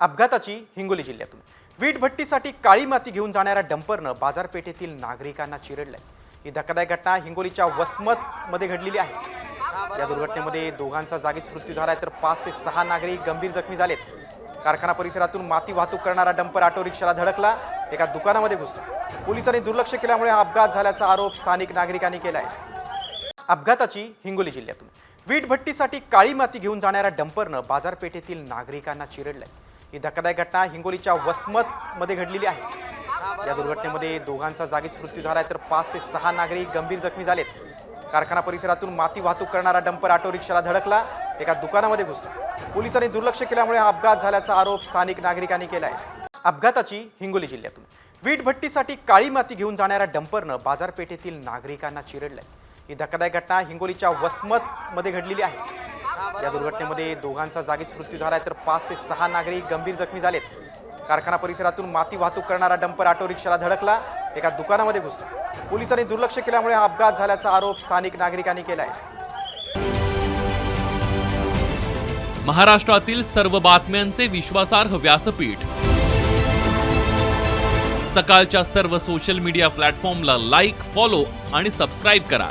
अपघाताची हिंगोली जिल्ह्यातून. वीटभट्टीसाठी काळी माती घेऊन जाणाऱ्या डंपरनं बाजारपेठेतील नागरिकांना चिरडलंय. ही धक्कादायक घटना हिंगोलीच्या वसमतमध्ये घडलेली आहे. या दुर्घटनेमध्ये दोघांचा जागीच मृत्यू झालाय तर पाच ते सहा नागरिक गंभीर जखमी झालेत. कारखाना परिसरातून माती वाहतूक करणारा डंपर ऑटो रिक्षाला धडकला एका दुकानामध्ये घुसला. पोलिसांनी दुर्लक्ष केल्यामुळे हा अपघात झाल्याचा आरोप स्थानिक नागरिकांनी केला आहे अपघाताची हिंगोली जिल्ह्यातून. वीटभट्टीसाठी काळी माती घेऊन जाणाऱ्या डंपरनं बाजारपेठेतील नागरिकांना चिरडलंय. ही धक्कादायक घटना हिंगोलीच्या वसमतमध्ये घडलेली आहे. या दुर्घटनेमध्ये दोघांचा जागीच मृत्यू झालाय. तर पाच ते सहा नागरिक गंभीर जखमी झालेत. कारखाना परिसरातून माती वाहतूक करणारा डंपर ऑटो रिक्षाला धडकला. एका दुकानामध्ये घुसला. पोलिसांनी दुर्लक्ष केल्यामुळे हा अपघात झाल्याचा आरोप स्थानिक नागरिकांनी केला आहे अपघाताची हिंगोली जिल्ह्यातून. वीटभट्टीसाठी काळी माती घेऊन जाणाऱ्या डंपरनं बाजारपेठेतील नागरिकांना चिरडलंय. ही धक्कादायक घटना हिंगोलीच्या वसमतमध्ये घडलेली आहे. या दुर्घटनेमध्ये दोघांचा जागीच मृत्यू झालाय तर पाच ते सहा नागरिक गंभीर जखमी झालेत. कारखाना परिसरातून माती वाहतूक करणारा डंपर ऑटो रिक्षाला धडकला एका दुकानामध्ये घुसला. पोलिसांनी दुर्लक्ष केल्यामुळे हा अपघात झाल्याचा आरोप स्थानिक नागरिकांनी केलाय. महाराष्ट्रातील सर्व बातम्यांचे विश्वासार्ह व्यासपीठ. सकाळच्या सर्व सोशल मीडिया प्लॅटफॉर्मला लाईक फॉलो आणि सबस्क्राईब करा.